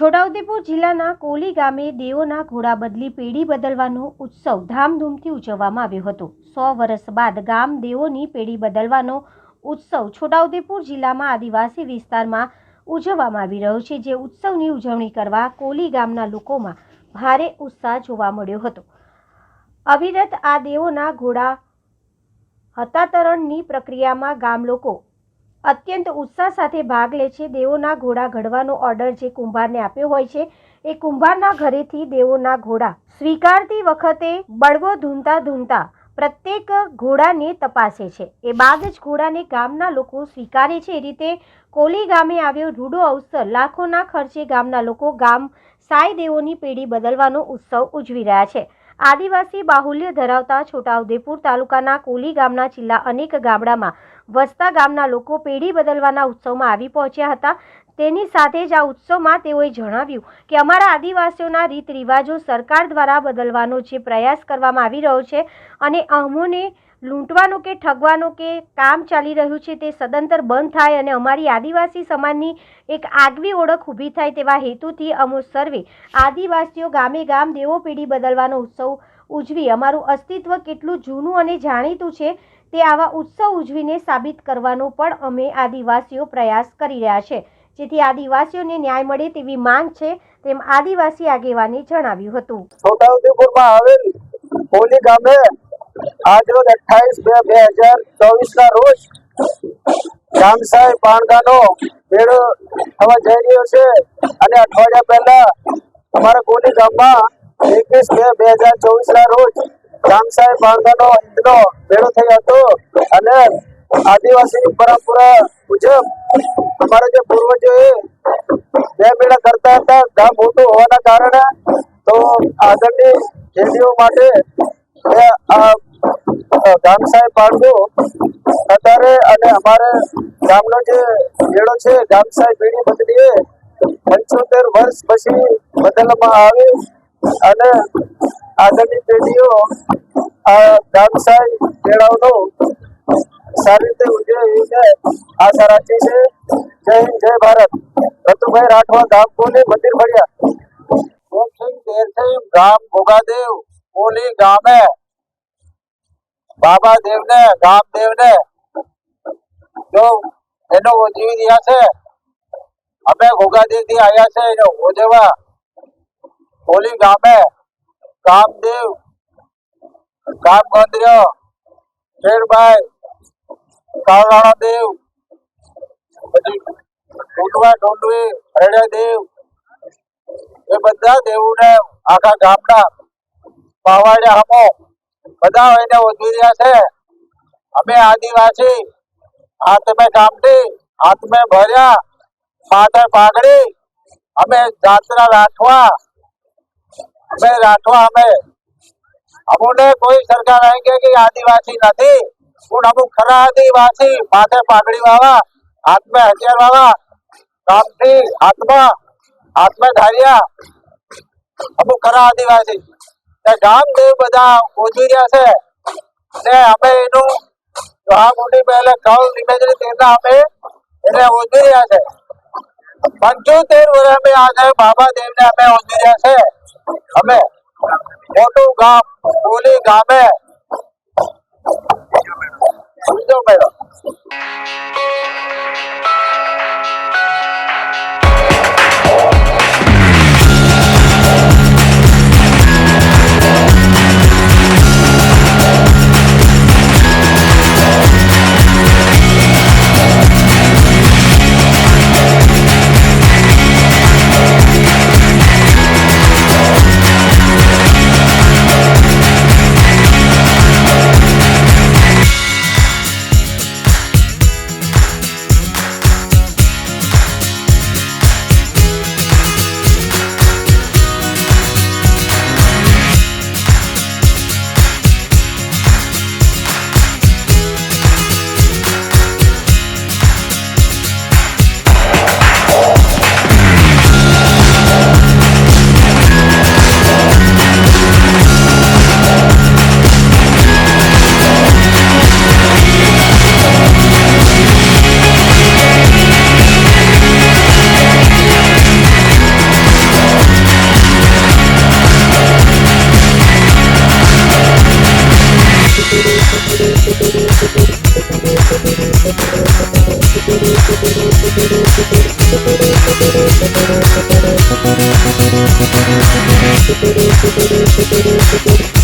છોટાઉદેપુર જિલ્લાના કોલી ગામે દેવોના ઘોડા બદલી પેઢી બદલવાનો ઉત્સવ ધામધૂમથી ઉજવવામાં આવ્યો હતો. સો વર્ષ બાદ ગામ દેવોની પેઢી બદલવાનો ઉત્સવ છોટાઉદેપુર જિલ્લામાં આદિવાસી વિસ્તારમાં ઉજવવામાં આવી રહ્યો છે, જે ઉત્સવની ઉજવણી કરવા કોલી ગામના લોકોમાં ભારે ઉત્સાહ જોવા મળ્યો હતો. અવિરત આ દેવોના ઘોડા હતાતરણની પ્રક્રિયામાં ગામ લોકો અત્યંત ઉત્સાહ સાથે ભાગ લે છે દેવોના ઘોડા ઘડવાનો ઓર્ડર જે કુંભારને આપ્યો હોય છે. એ કુંભારના ઘરેથી દેવોના ઘોડા સ્વીકારતી વખતે બળવો ધૂનતા ધૂનતા પ્રત્યેક ઘોડાને તપાસે છે. એ બાદ જ ઘોડાને ગામના લોકો સ્વીકારે છે. એ રીતે કોલી ગામે આવ્યો રૂડો અવસર લાખોના ખર્ચે ગામના લોકો ગામ સાઈ દેવોની પેઢી બદલવાનો ઉત્સવ ઉજવી રહ્યા છે. આદિવાસી બાહુલ્ય ધરાવતા છોટાઉદેપુર તાલુકાના કોલી ગામના છેલ્લા અનેક ગામડામાં વસતા ગામના લોકો પેઢી બદલવાના ઉત્સવમાં આવી પહોંચ્યા હતા. તેની સાથે જ આ ઉત્સવમાં તેઓએ જણાવ્યું કે અમારા આદિવાસીઓના રીત રિવાજો સરકાર દ્વારા બદલવાનો જે પ્રયાસ કરવામાં આવી રહ્યો છે અને અમોને લૂંટવાનો કે ઠગવાનું કે કામ ચાલી રહ્યું છે તે સદંતર બંધ થાય અને અમારી આદિવાસી સમાજની એક આગવી ઓળખ ઊભી થાય તેવા હેતુથી અમો સર્વે આદિવાસીઓ ગામે ગામ દેવો પેઢી બદલવાનો ઉત્સવ ઉજવી. અમારું અસ્તિત્વ કેટલું જૂનું અને જાણીતું છે તે આવા ઉત્સવ ઉજવીને સાબિત કરવાનો પણ અમે આદિવાસીઓ પ્રયાસ કરી રહ્યા છે. જેથી આદિવાસીઓને ન્યાય મળે તેવી માંગ છે તેમ આદિવાસી આગેવાને જણાવ્યું હતું. છોટાઉદેપુરમાં આવેલ હોલી ગામે આજરોજ અઠ્ઠાવીસ બે બે હજાર ચોવીસ ના રોજ ગામસાઈ પાણગાનો મેળો થવા જઈ રહ્યો છે. અને અઠવાડિયા પહેલા અમારા કોલી ગામમાં એકવીસ બે બે હજાર ચોવીસ ના રોજ ગામસાઈ પાણગાનો ઈદનો મેળો થયો હતો. અને આદિવાસી પરંપરા મુજબ અમારા જે પૂર્વજોએ બે મેળા કરતા હતા. ગામ મોટું હોવાના કારણે તો આગળની પેઢીઓ માટે એ ગામ સાહેબ પાડવું અત્યારે અને અમારે ગામનો જે મેળો છે, ગામ સાહેબ પેઢી બદલીએ પંચોતેર વર્ષ પછી બદલવામાં આવે અને આગળની પેઢીઓ આ ગામ સાહેબ મેળાઓનો સારી રીતે ઉજવે એને આશા રાખી છે. જય હિન્દ, જય ભારત. રતુભાઈ રાઠવા, ગામ કોલી મંદિર તેરસિંહ ગામ ભોગાદેવ કોલી ગામે. બાબા દેવ ને ગામ દેવને જો એનો ઉજવી રહ્યા છે, અમે ઘોઘાદેવથી આવ્યા છે એનો ઉજવવા કોલી ગામે કામદેવ ગામ ગંદ્ર્ય શેરભાઈ કાળાણા દેવ પછી ઢોંડવા ઢોંડવી હરડે દેવ એ બધા દેવોને આખા ગામના પાવાડ્યા હમો બધા એને ઉજવી રહ્યા છે. અમે આદિવાસી, હાથમે કામથી હાથમે ભર્યા માથે પાઘડી, અમે જાતના રાઠવા, અમે રાઠવા અમે. અમને કોઈ સરકાર આવી કે આદિવાસી નથી, પણ અમુક ખરા આદિવાસી માથે પાઘડી વાળા, હાથમે હથિયાર વાળા કામથી હાથમાં હાથમાં ધાર્યા. અમુક ખરા આદિવાસી. તે ગામ દેવ બધા પહોંચી રહ્યા છે. ને અમે એનું આ મોટી પહેલા કળ નિવેદન તેના અમે એને ઓછી રહ્યા છે. પંચોતેર વર્ષ અમે આજે બાબા દેવને અમે ઓછી રહ્યા છે. અમે મોટું ગામ, બોલી ગામે. બીજો મેળો. Thank